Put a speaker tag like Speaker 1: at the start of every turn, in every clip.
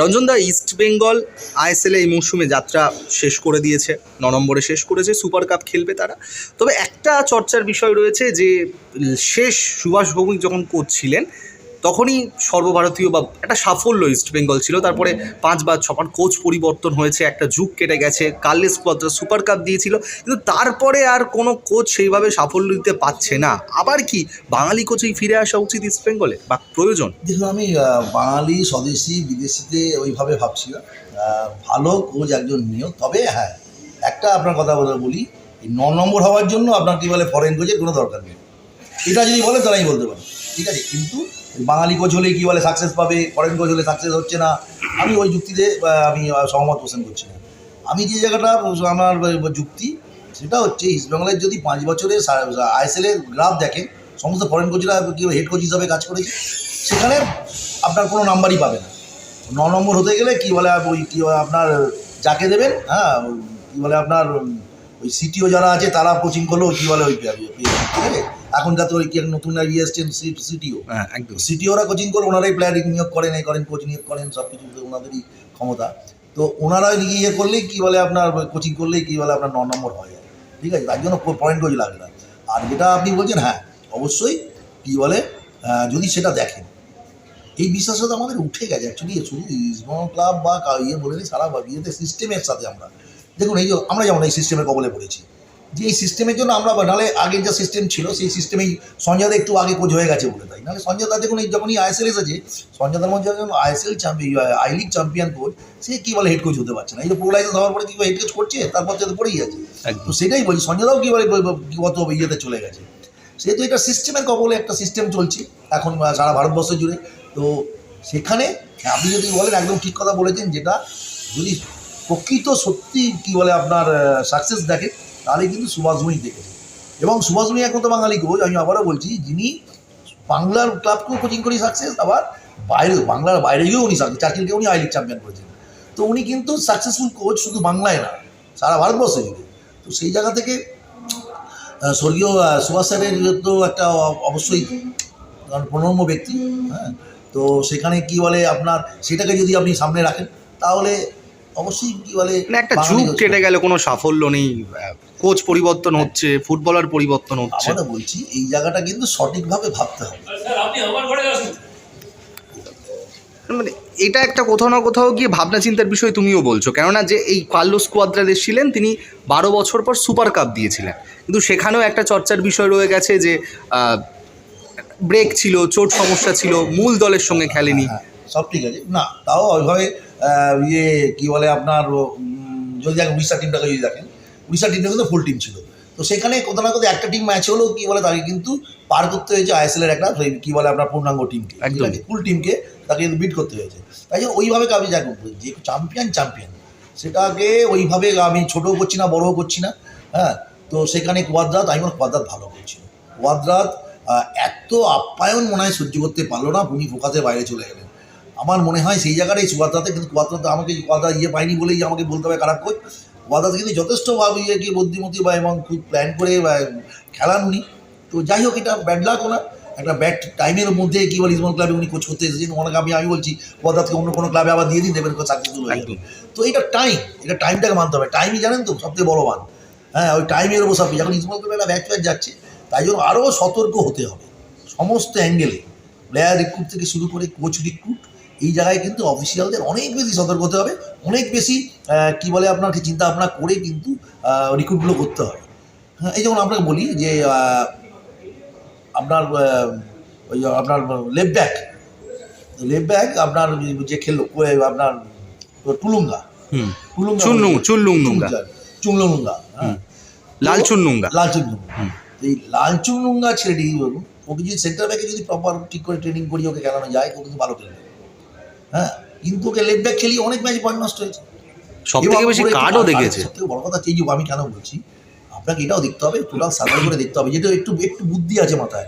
Speaker 1: রঞ্জনদা east Bengal ISL এই মৌসুমে যাত্রা শেষ করে দিয়েছে, ন নম্বরে শেষ করেছে সুপার কাপ খেলবে তারা। তবে একটা চর্চার বিষয় রয়েছে যে, শেষ সুভাষ ভৌমিক যখন কোচ ছিলেন তখনই সর্বভারতীয় বা একটা সাফল্য ইস্ট বেঙ্গল ছিল। তারপরে পাঁচবার ছবার কোচ পরিবর্তন হয়েছে, একটা যুগ কেটে গেছে কার্লেস কোয়াদ্রা সুপার কাপ দিয়েছিল। কিন্তু তারপরে আর কোনো কোচ সেইভাবে সাফল্য দিতে পারছে না। আবার কি, বাঙালি কোচেই ফিরে আসা উচিত ইস্ট বেঙ্গলে বা প্রয়োজন?
Speaker 2: দেখুন, আমি বাঙালি, স্বদেশি, বিদেশিতে ওইভাবে ভাবছি না ভালো কোচ একজন নিয়োগ, তবে হ্যাঁ একটা আপনার কথা বলে বলি ন নম্বর হওয়ার জন্য আপনার কি বলে ফরেন কোচের কোনো দরকার নেই। এটা যদি বলে আমি বলতে পারি। ঠিক আছে, কিন্তু বাঙালি কোচ হলে কি বলে সাকসেস পাবে ফরেন কোচ হলে সাকসেস হচ্ছে না, আমি ওই যুক্তিতে আমি সহমত পোষণ করছি না। আমি যে জায়গাটা, আমার যুক্তি, সেটা হচ্ছে ইস্টবেঙ্গলের যদি পাঁচ বছরের আইএসএলের গ্রাফ দেখেন, সমস্ত ফরেন কোচরা কি হেড কোচ হিসাবে কাজ করেছে, সেখানে আপনার কোনো নাম্বারই পাবে না। ন নম্বর হতে গেলে কি বলে ওই কী আপনার, যাকে দেবেন হ্যাঁ কী বলে আপনার, ওই সিটিও যারা আছে, তারা কোচিং করলেও কী বলে ওই, ঠিক আছে? এখন তো কি নতুন ইয়ে এসছেন সিটিও।
Speaker 1: হ্যাঁ একদম।
Speaker 2: সিটিওরা কোচিং করে ওনারাই প্লেয়ার নিয়োগ করেন এই করেন কোচ নিয়োগ করেন সব কিছু ওনাদেরই ক্ষমতা। তো ওনারা ইয়ে করলেই কী বলে আপনার কোচিং করলেই কী বলে আপনার ন নম্বর হয়ে। ঠিক আছে তার জন্য পয়েন্ট কোচ লাগে না আর যেটা আপনি বলছেন হ্যাঁ অবশ্যই কী বলে যদি সেটা দেখেন। এই বিশ্বাসটা আমাদের উঠে গেছে অ্যাকচুয়ালি শুধু ইসবঙ্গ ক্লাব বা ইয়ে বলে সারা বা ইয়েতে সিস্টেমের সাথে আমরা। দেখুন এই যে আমরা যেমন এই সিস্টেমের কবলে পড়েছি। যে এই সিস্টেমের জন্য আমরা নাহলে আগের যা সিস্টেম ছিল সেই সিস্টেমেই সঞ্জয়দা একটু আগে কোচ হয়ে গেছে বলে তাই। নাহলে সঞ্জয় দা দেখুন এই যখনই আইএসএল এসেছে সঞ্জয় দার মধ্যে যখন ISL champion I League champion coach সে কী বলে হেড কোচ হতে পারছে না। এই যে প্রোলাইসেন্স হওয়ার পরে কী হেড কোচ করছে তারপর তো পড়েই আছে। তো সেটাই বলছি সঞ্জয় দাও কী বলে কত ইয়েতে চলে গেছে। সেহেতু এটা সিস্টেমের কবলে একটা সিস্টেম চলছে এখন সারা ভারতবর্ষ জুড়ে। তো সেখানে আপনি যদি বলেন একদম ঠিক কথা বলেছেন যেটা যদি প্রকৃত সত্যি কি বলে আপনার সাকসেস দেখে তাহলে কিন্তু সুভাষ ভূমি দেখেছে। এবং সুভাষ ভূমি এখন তো বাঙালি কোচ আমি আবারও বলছি যিনি বাংলার ক্লাবকেও কোচিং করি সাকসেস আবার বাইরে বাংলার বাইরে গিয়েও উনি সাকসেস চারকিলকে উনি আই লিগ চ্যাম্পিয়ন করেছেন। তো উনি কিন্তু সাকসেসফুল কোচ শুধু বাংলায় না সারা ভারতবর্ষে জুড়ে। তো সেই জায়গা থেকে স্বর্গীয় সুভাষ স্যারের তো একটা অবশ্যই প্রণম্য ব্যক্তি হ্যাঁ। তো সেখানে কি বলে আপনার সেটাকে যদি আপনি সামনে রাখেন তাহলে অবশ্যই কি বলে
Speaker 1: মানে একটা যুগ কেটে গেলে কোনো সাফল্য নেই কোচ পরিবর্তন হচ্ছে ফুটবলার পরিবর্তন হচ্ছে।
Speaker 2: আমরা বলছি এই জায়গাটা কিন্তু সঠিকভাবে ভাবতে হবে।
Speaker 3: স্যার আপনি আমার ঘরে আসুন।
Speaker 1: মানে এটা একটা কোথাও না কোথাও গিয়ে ভাবনা চিন্তার বিষয় তুমিও বলছো কেননা যে এই কার্লোস কোয়াদ্রাদ ছিলেন তিনি বারো বছর পর সুপার কাপ দিয়েছিলেন। কিন্তু সেখানেও একটা চর্চার বিষয় রয়ে গেছে যে ব্রেক ছিল চোট সমস্যা ছিল মূল দলের সঙ্গে খেলেনি।
Speaker 2: হ্যাঁ, সব ঠিক আছে। না তাও ওইভাবে ইয়ে কী বলে আপনার যদি দেখেন উড়িষ্যা টিমটাকে যদি দেখেন উড়িষ্যা টিমটা কিন্তু ফুল টিম ছিল। তো সেখানে কোথাও না কোথাও একটা টিম ম্যাচ হলেও কী বলে তাকে কিন্তু পার করতে হয়েছে আইএসএল এর একটা কী বলে আপনার পূর্ণাঙ্গ টিমকে
Speaker 1: একদম।
Speaker 2: ফুল টিমকে তাকে কিন্তু বিট করতে হয়েছে। তাই জন্য ওইভাবে আমি যা যে চ্যাম্পিয়ন চ্যাম্পিয়ন সেটাকে ওইভাবে আমি ছোটও করছি না বড়ও করছি না হ্যাঁ? তো সেখানে কোয়াদ্রাত আমি কোয়াদ্রাত ভালো করছিল। কোয়াদ্রাত এত আপ্যায়ন মনে হয় সহ্য করতে পারল না উনি ফোকাসের বাইরে চলে গেলেন। আমার মনে হয় সেই জায়গাটাই কুয়াদ্রাতে কিন্তু কুয়াদ্রাতে আমাকে কুয়াদ্রা ইয়ে পাইনি বলেই আমাকে বলতে হবে খারাপ কোচ কুয়াদ্রাতে কিন্তু যথেষ্টভাবে ইয়ে কি বুদ্ধিমতী বা এবং খুব প্ল্যান করে বা খেলান উনি। তো যাই হোক এটা ব্যাড লাক ওনার। একটা ব্যাড টাইমের মধ্যে কি বলে ইসমল ক্লাবে উনি কোচ করতে এসেছেন। ওনাকে আমি আমি বলছি কুয়াদ্রাতকে অন্য কোনো ক্লাবে আবার দিয়ে দিন দেবেন সাকসেসফুল হয়ে যাবে। তো এটা টাইম এটা টাইমটাকে মানতে হবে। টাইমই জানেন তো সবথেকে বড় মান। হ্যাঁ ওই টাইমের ওপর সব। এখন ইসমল ক্লাবে একটা ব্যাচ ব্যাচ যাচ্ছে তাই জন্য আরও সতর্ক হতে হবে। সমস্ত অ্যাঙ্গেলে প্লেয়ার রিক্রুট থেকে শুরু করে কোচ রিক্রুট এই জায়গায় কিন্তু অফিসিয়ালদের অনেক বেশি সতর্ক হতে হবে অনেক বেশি কি বলে আপনাকে চিন্তা ভাবনা করে কিন্তু রিক্রুটগুলো করতে হবে। হ্যাঁ এই যেমন আপনাকে বলি যে আপনার ওই আপনার লেফট ব্যাক লেফট ব্যাক আপনার যে খেললো আপনার টুলুঙ্গা।
Speaker 1: হুম।
Speaker 2: টুলুঙ্গা
Speaker 1: চুন্নুং চুল্লুংনুঙ্গা
Speaker 2: চুংলুঙ্গা হ্যাঁ।
Speaker 1: লাল।
Speaker 2: এই লাল ছেড়ে বলুন ওকে যদি সেন্টার ব্যাকে যদি প্রপার ঠিক করে ট্রেনিং করি ওকে খেলানো যায় ও কিন্তু ভালো খেলবে। হ্যাঁ কিন্তু ওকে লেফট ব্যাক খেলিয়ে অনেক ম্যাচ পয়েন্ট নষ্ট হয়েছে।
Speaker 1: সব থেকে বেশি কার্ডও দেখেছে।
Speaker 2: সব থেকে বড় কথা চেঞ্জ আমি কেন বলছি আপনাকে এটাও দেখতে হবে টোটাল সার্ভে করে দেখতে হবে যেটা একটু একটু বুদ্ধি আছে মাথায়।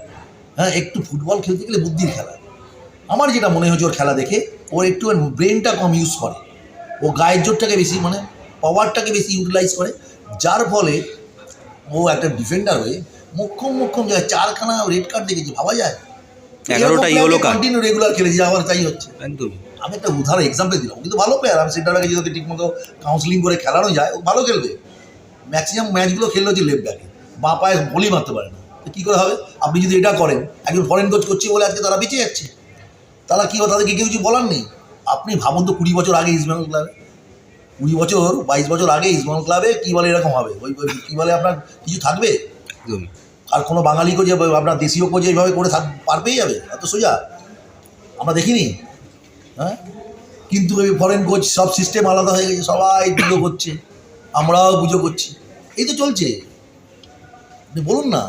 Speaker 2: হ্যাঁ একটু ফুটবল খেলতে গেলে বুদ্ধির খেলা। আমার যেটা মনে হয়েছে ওর খেলা দেখে ও একটু ব্রেনটা কম ইউজ করে। ও গায়ের জোরটাকে বেশি মানে পাওয়ারটাকে বেশি ইউটিলাইজ করে। যার ফলে ও একটা ডিফেন্ডার হয়ে মোক্ষম মোক্ষম জায়গায় চারখানা রেড কার্ড দেখেছি ভাবা যায়?
Speaker 1: এগারোটা ইয়েলো কার্ড
Speaker 2: কন্টিনিউ রেগুলার খেলেছি আবার তাই হচ্ছে।
Speaker 1: একদম
Speaker 2: আমি একটা উদাহরণ এক্সাম্পল দিলাম। কিন্তু ভালো প্লেয়ার আমি সেন্টার ব্যাকে যদি ঠিকমতো কাউন্সিলিং করে খেলানো যায় ও ভালো খেলবে। ম্যাক্সিমাম ম্যাচগুলো খেললে হচ্ছে লেফট ব্যাকে বাঁ পায়ে বলি মারতে পারে না। তো কী করে হবে? আপনি যদি এটা করেন একজন ফরেন কোচ করছে বলে আজকে তারা বেঁচে যাচ্ছে। তারা কী হবে? তাদেরকে কেউ কিছু বলার নেই। আপনি ভাবুন তো কুড়ি বছর আগে ইস্টবেঙ্গল ক্লাবে কুড়ি বছর বাইশ বছর আগে ইস্টবেঙ্গল ক্লাবে কী বলে এরকম হবে? ওই ওই কী বলে আপনার কিছু থাকবে? আর কোনো বাঙালি কোচ আপনার দেশীয় কোচ এইভাবে করে থাক পার পেয়ে যাবে? এত সোজা। আমরা দেখিনি। হ্যাঁ? কিন্তু ওই ফরেন কোচ সব সিস্টেম আলাদা হয়ে গেছে, সবাই পুজো করছে, আমরাও পুজো করছি। এই তো চলছে। আপনি বলুন না।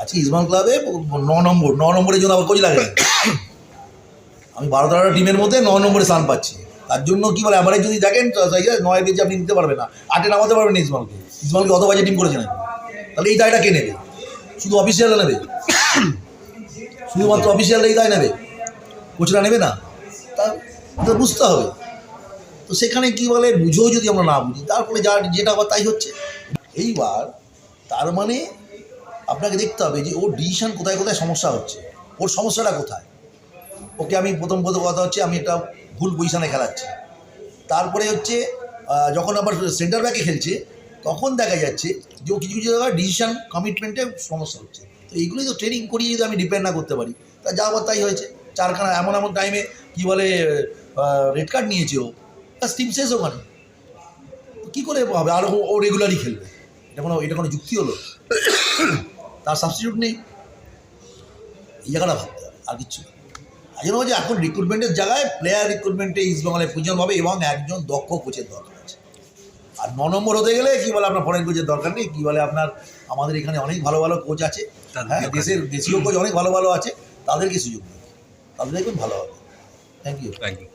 Speaker 2: আজকে ইসমান ক্লাবে ন নম্বর, ন নম্বরের জন্য আবার কোচ লাগে আমি বারো তেরোটা টিমের মধ্যে ন নম্বরে স্থান পাচ্ছি। তার জন্য কি বলে অ্যাভারেজ যদি দেখেন নয় বেজে আপনি নিতে পারবেন না। আটে নামাতে পারবেন না ইসমালকে ইসমালকে অত বাজে টিম করেছে নাকি? তাহলে এই দায়টা কে নেবে? শুধু অফিসিয়ালরা নেবে? শুধুমাত্র অফিসিয়ালরা এই দায় নেবে? কোচরা নেবে না? তা তো বুঝতে হবে। তো সেখানে কি বলে, বুঝেও যদি আমরা না বুঝি, তার ফলে যা যেটা আবার তাই হচ্ছে। এইবার তার মানে আপনাকে দেখতে হবে যে ওর ডিসিশন কোথায় কোথায় সমস্যা হচ্ছে, ওর সমস্যাটা কোথায়। ওকে আমি প্রথম প্রথম কথা হচ্ছে, আমি একটা ভুল পজিশনে খেলাচ্ছি। তারপরে হচ্ছে যখন আবার সেন্টার ব্যাকে খেলছে, তখন দেখা যাচ্ছে যে ও কিছু কিছু জায়গায় ডিসিশন কমিটমেন্টে সমস্যা হচ্ছে। তো এইগুলোই তো ট্রেনিং করিয়ে যদি আমি ডিপেন্ড না করতে পারি, তা যা আবার তাই হয়েছে। চারখানা এমন এমন টাইমে কী বলে রেড কার্ড নিয়েছে ও। তার টিম শেষ ওখানে। কী করে হবে? আর ও- রেগুলারই খেলবে। এটা কোনো এটা কোনো যুক্তি হলো? তার সাবস্টিটিউট নেই। এই জায়গাটা ভাবতে হবে আর কিচ্ছু এই জন্য বলছি এখন রিক্রুটমেন্টের জায়গায় প্লেয়ার রিক্রুটমেন্টে ইস্ট বেঙ্গলে প্রয়োজন হবে এবং একজন দক্ষ কোচের দরকার আছে। আর ন নম্বর হতে গেলে কী বলে আপনার ফরেন কোচের দরকার নেই। কী বলে আপনার আমাদের এখানে অনেক ভালো ভালো কোচ আছে। হ্যাঁ দেশের দেশীয় কোচ অনেক ভালো ভালো আছে। তাদেরকে সুযোগ দিন। তাদের দেখবেন ভালো হবে। Thank you
Speaker 1: thank you